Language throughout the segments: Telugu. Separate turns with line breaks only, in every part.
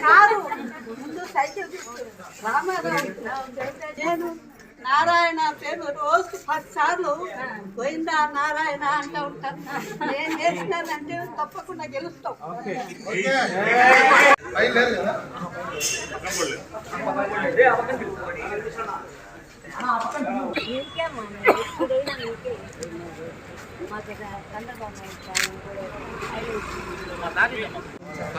కాదు ముందు సైకిల్ తీసుకుని రామారావు నేను నారాయణ పేరు రోజుకి పది సార్లు పోయిందా నారాయణ అంటూ ఉంటాను నేను చేసినానంటే తప్పకుండా గెలుస్తాం.
మా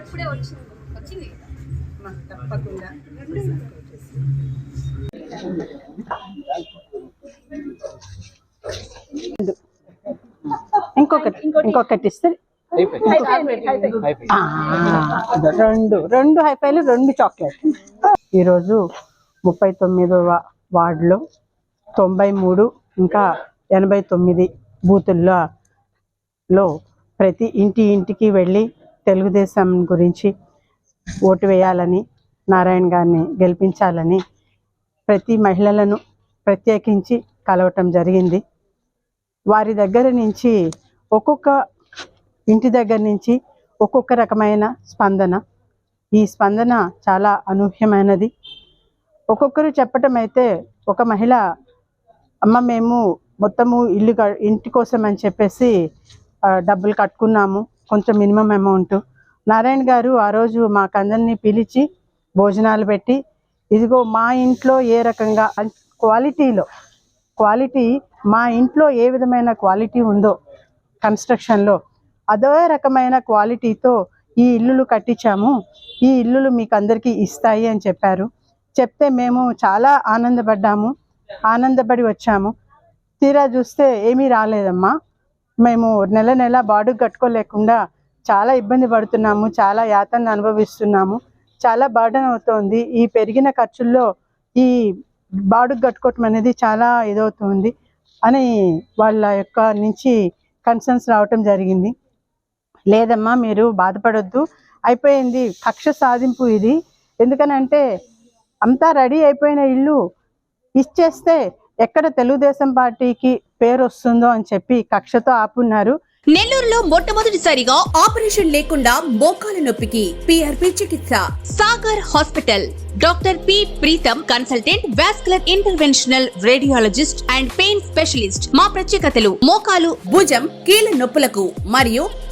ఇప్పుడే వచ్చింది వచ్చింది
తప్పకుండా
ఇంకొకటి ఇంకొకటి ఇస్తే రెండు రెండు హైఫైలు రెండు చాక్లెట్. ఈరోజు ముప్పై తొమ్మిదవ వార్డులో తొంభై మూడు ఇంకా ఎనభై తొమ్మిది బూతుల్లో లో ప్రతి ఇంటి ఇంటికి వెళ్ళి తెలుగుదేశం గురించి ఓటు వేయాలని నారాయణ గారిని గెలిపించాలని ప్రతి మహిళలను ప్రత్యేకించి కలవటం జరిగింది. వారి దగ్గర నుంచి ఒక్కొక్క ఇంటి దగ్గర నుంచి ఒక్కొక్క రకమైన స్పందన. ఈ స్పందన చాలా అనూహ్యమైనది. ఒక్కొక్కరు చెప్పటం అయితే ఒక మహిళ అమ్మ మేము మొత్తము ఇల్లు క- ఇంటి కోసం అని చెప్పేసి డబ్బులు కట్టుకున్నాము. కొంచెం మినిమం అమౌంట్. నారాయణ గారు ఆ రోజు మాకందరినీ పిలిచి భోజనాలు పెట్టి ఇదిగో మా ఇంట్లో ఏ రకంగా క్వాలిటీలో క్వాలిటీ మా ఇంట్లో ఏ విధమైన క్వాలిటీ ఉందో కన్స్ట్రక్షన్లో అదే రకమైన క్వాలిటీతో ఈ ఇల్లులు కట్టించాము. ఈ ఇల్లులు మీకు అందరికీ ఇస్తాయి అని చెప్పారు. చెప్తే మేము చాలా ఆనందపడ్డాము. ఆనందపడి వచ్చాము. తీరా చూస్తే ఏమీ రాలేదమ్మా. మేము నెల నెల బాడుగు కట్టుకోలేకుండా చాలా ఇబ్బంది పడుతున్నాము చాలా యాతన అనుభవిస్తున్నాము. చాలా బర్డన్ అవుతోంది. ఈ పెరిగిన ఖర్చుల్లో ఈ బాడుగు కట్టుకోవటం అనేది చాలా ఇదవుతుంది అని వాళ్ళ యొక్క నుంచి కన్సర్న్స్ రావటం జరిగింది. లేదమ్మా మీరు బాధపడొద్దు. అయిపోయింది. కక్ష సాధింపు ఇది. ఎందుకనంటే అంతా రెడీ అయిపోయిన ఇల్లు ఇచ్చేస్తే ఎక్కడ తెలుగుదేశం పార్టీకి పేరు వస్తుందో అని చెప్పి కక్షతో ఆపున్నారు.
నెల్లూరులో మొట్టమొదటిసారిగా ఆపరేషన్ లేకుండా మోకాల నొప్పికి పిఆర్పి చికిత్స. Sagar hospital. Doctor P Preetham consultant vascular interventional radiologist and pain specialist. మా ప్రత్యేకతలు మోకాలు భుజం కీళ్ళ నొప్పులకు మరియు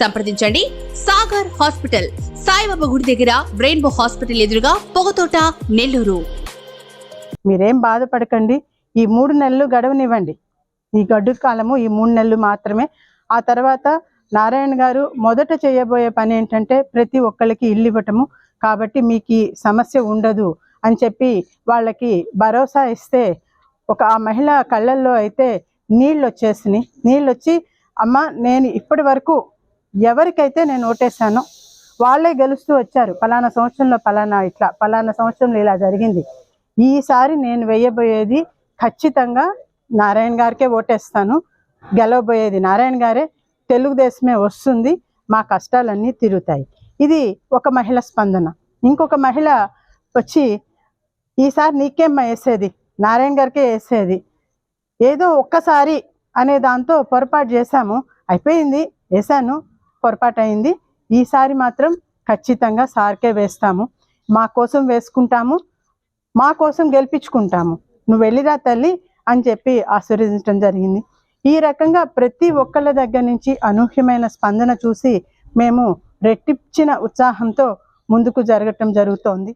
సంప్రదించండి. సాగర్ హాస్పిటల్ సాయిబాబా గుడి దగ్గర రెయిన్బో హాస్పిటల్ ఎదురుగా పొగతోట నెల్లూరు.
మీరేం బాధపడకండి. ఈ మూడు నెలలు గడవనివ్వండి. ఈ గడ్డు కాలము ఈ మూడు నెలలు మాత్రమే. ఆ తర్వాత నారాయణ గారు మొదట చేయబోయే పని ఏంటంటే ప్రతి ఒక్కరికి ఇల్లు ఇవ్వటము. కాబట్టి మీకు ఈ సమస్య ఉండదు అని చెప్పి వాళ్ళకి భరోసా ఇస్తే ఒక ఆ మహిళ కళ్ళల్లో అయితే నీళ్ళు వచ్చేసినాయి. నీళ్ళు వచ్చి అమ్మ నేను ఇప్పటి వరకు ఎవరికైతే నేను ఓటేశానో వాళ్ళే గెలుస్తూ వచ్చారు. పలానా సంవత్సరంలో పలానా ఇట్లా పలానా సంవత్సరంలో ఇలా జరిగింది. ఈసారి నేను వేయబోయేది ఖచ్చితంగా నారాయణ గారికే ఓటేస్తాను. గెలవబోయేది నారాయణ గారే. తెలుగుదేశమే వస్తుంది. మా కష్టాలన్నీ తిరుగుతాయి ఇది ఒక మహిళ స్పందన. ఇంకొక మహిళ వచ్చి ఈసారి నీకేమ్మా వేసేది? నారాయణ గారికే వేసేది? ఏదో ఒక్కసారి అనే దాంతో పొరపాటు చేశాము. అయిపోయింది. వేసాను పొరపాటు అయింది ఈసారి మాత్రం ఖచ్చితంగా సార్కే వేస్తాము. మా కోసం వేసుకుంటాము. మా కోసం గెలిపించుకుంటాము. నువ్వు వెళ్ళిరా తల్లి అని చెప్పి ఆశీర్వదించడం జరిగింది. ఈ రకంగా ప్రతి ఒక్కళ్ళ దగ్గర నుంచి అనూహ్యమైన స్పందన చూసి మేము రెట్టించిన ఉత్సాహంతో ముందుకు జరగటం జరుగుతోంది.